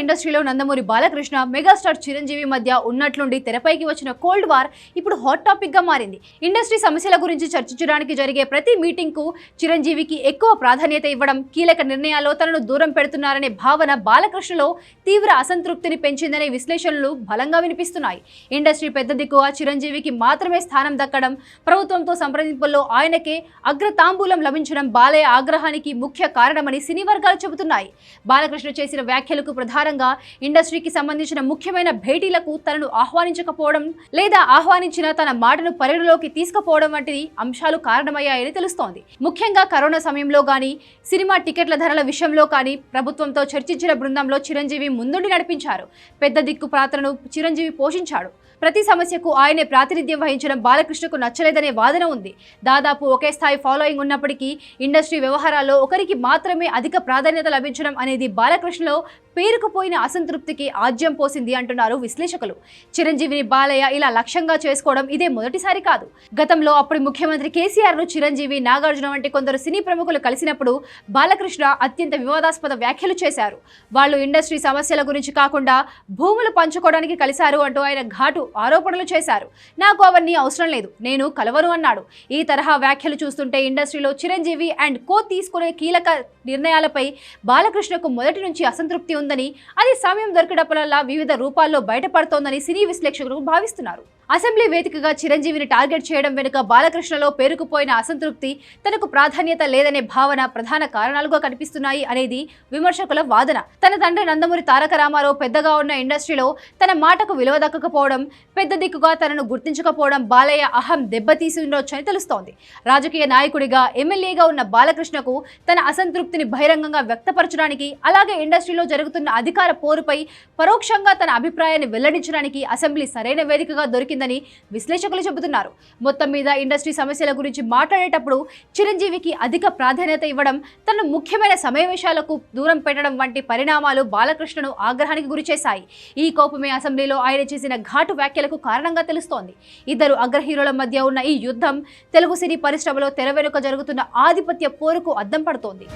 ఇండస్ట్రీలో నందమూరి బాలకృష్ణ మెగాస్టార్ చిరంజీవి మధ్య ఉన్నట్లుండి తెరపైకి వచ్చిన కోల్డ్ వార్ ఇప్పుడు హాట్ టాపిక్గా మారింది. ఇండస్ట్రీ సమస్యల గురించి చర్చించడానికి జరిగే ప్రతి మీటింగ్కు చిరంజీవికి ఎక్కువ ప్రాధాన్యత ఇవ్వడం కీలక నిర్ణయాల్లో తనను దూరం పెడుతున్నారనే భావన బాలకృష్ణలో తీవ్ర అసంతృప్తిని పెంచిందనే విశ్లేషణలు బలంగా వినిపిస్తున్నాయి. ఇండస్ట్రీ పెద్ద దిక్కువ చిరంజీవికి మాత్రమే స్థానం దక్కడం ప్రభుత్వంతో సంప్రదింపుల్లో ఆయనకే అగ్రతాంబూలం లభించడం బాలయ్య ఆగ్రహానికి ముఖ్య కారణమని సినీ వర్గాలు చెబుతున్నాయి. బాలకృష్ణ చేసిన వ్యాఖ్యలకు ప్రకారంగా ఇండస్ట్రీకి సంబంధించిన ముఖ్యమైన భేటీలకు తనను ఆహ్వానించకపోవడం లేదా ఆహ్వానించిన తన మాటను పరిగణలోకి తీసుకుపోవడం వంటి అంశాలు కారణమయ్యాయని తెలుస్తోంది. ముఖ్యంగా కరోనా సమయంలో కానీ సినిమా టికెట్ల ధరల విషయంలో కానీ ప్రభుత్వంతో చర్చించిన బృందంలో చిరంజీవి ముందుండి నడిపించారు. పెద్ద దిక్కు పాత్రను చిరంజీవి పోషించాడు. ప్రతి సమస్యకు ఆయనే ప్రాతినిధ్యం వహించడం బాలకృష్ణకు నచ్చలేదనే వాదన ఉంది. దాదాపు ఒకే స్థాయి ఫాలోయింగ్ ఉన్నప్పటికీ ఇండస్ట్రీ వ్యవహారాల్లో ఒకరికి మాత్రమే అధిక ప్రాధాన్యత లభించడం అనేది బాలకృష్ణలో పేరుకుపోయిన అసంతృప్తికి ఆజ్యం పోసింది అంటున్నారు విశ్లేషకులు. చిరంజీవిని బాలయ్య ఇలా లక్ష్యంగా చేసుకోవడం ఇదే మొదటిసారి కాదు. గతంలో అప్పుడు ముఖ్యమంత్రి కేసీఆర్ను చిరంజీవి నాగార్జున వంటి కొందరు సినీ ప్రముఖులు కలిసినప్పుడు బాలకృష్ణ అత్యంత వివాదాస్పద వ్యాఖ్యలు చేశారు. వాళ్ళు ఇండస్ట్రీ సమస్యల గురించి కాకుండా భూములు పంచుకోవడానికి కలిశారు అంటూ ఆయన ఘాటు ఆరోపణలు చేశారు. నాకు అవన్నీ అవసరం లేదు నేను కలవను అన్నాడు. ఈ తరహా వ్యాఖ్యలు చూస్తుంటే ఇండస్ట్రీలో చిరంజీవి అండ్ కో తీసుకునే కీలక నిర్ణయాలపై బాలకృష్ణకు మొదటి నుంచి అసంతృప్తి ఉందని అది సమయం దొరికినప్పుడల్లా వివిధ రూపాల్లో బయటపడుతోందని సినీ విశ్లేషకులు భావిస్తున్నారు. అసెంబ్లీ వేదికగా చిరంజీవిని టార్గెట్ చేయడం వెనుక బాలకృష్ణలో పేరుకుపోయిన అసంతృప్తి తనకు ప్రాధాన్యత లేదనే భావన ప్రధాన కారణాలుగా కనిపిస్తున్నాయి అనేది విమర్శకుల వాదన. తన తండ్రి నందమూరి తారక రామారావు పెద్దగా ఉన్న ఇండస్ట్రీలో తన మాటకు విలువ దక్కకపోవడం పెద్ద దిక్కుగా తనను గుర్తించకపోవడం బాలయ్య అహం దెబ్బతీసి ఉండొచ్చని తెలుస్తోంది. రాజకీయ నాయకుడిగా ఎమ్మెల్యేగా ఉన్న బాలకృష్ణకు తన అసంతృప్తిని బహిరంగంగా వ్యక్తపరచడానికి అలాగే ఇండస్ట్రీలో జరుగుతున్న అధికార పోరుపై పరోక్షంగా తన అభిప్రాయాన్ని వెల్లడించడానికి అసెంబ్లీ సరైన వేదికగా దొరికి దొరికిందని విశ్లేషకులు చెబుతున్నారు. మొత్తం మీద ఇండస్ట్రీ సమస్యల గురించి మాట్లాడేటప్పుడు చిరంజీవికి అధిక ప్రాధాన్యత ఇవ్వడం తన ముఖ్యమైన సమావేశాలకు దూరం పెట్టడం వంటి పరిణామాలు బాలకృష్ణను ఆగ్రహానికి గురిచేశాయి. ఈ కోపమే అసెంబ్లీలో ఆయన చేసిన ఘాటు వ్యాఖ్యలకు కారణంగా తెలుస్తోంది. ఇద్దరు అగ్రహీరోల మధ్య ఉన్న ఈ యుద్ధం తెలుగు సినీ పరిశ్రమలో తెర వెనుక జరుగుతున్న ఆధిపత్య పోరుకు అద్దం పడుతోంది.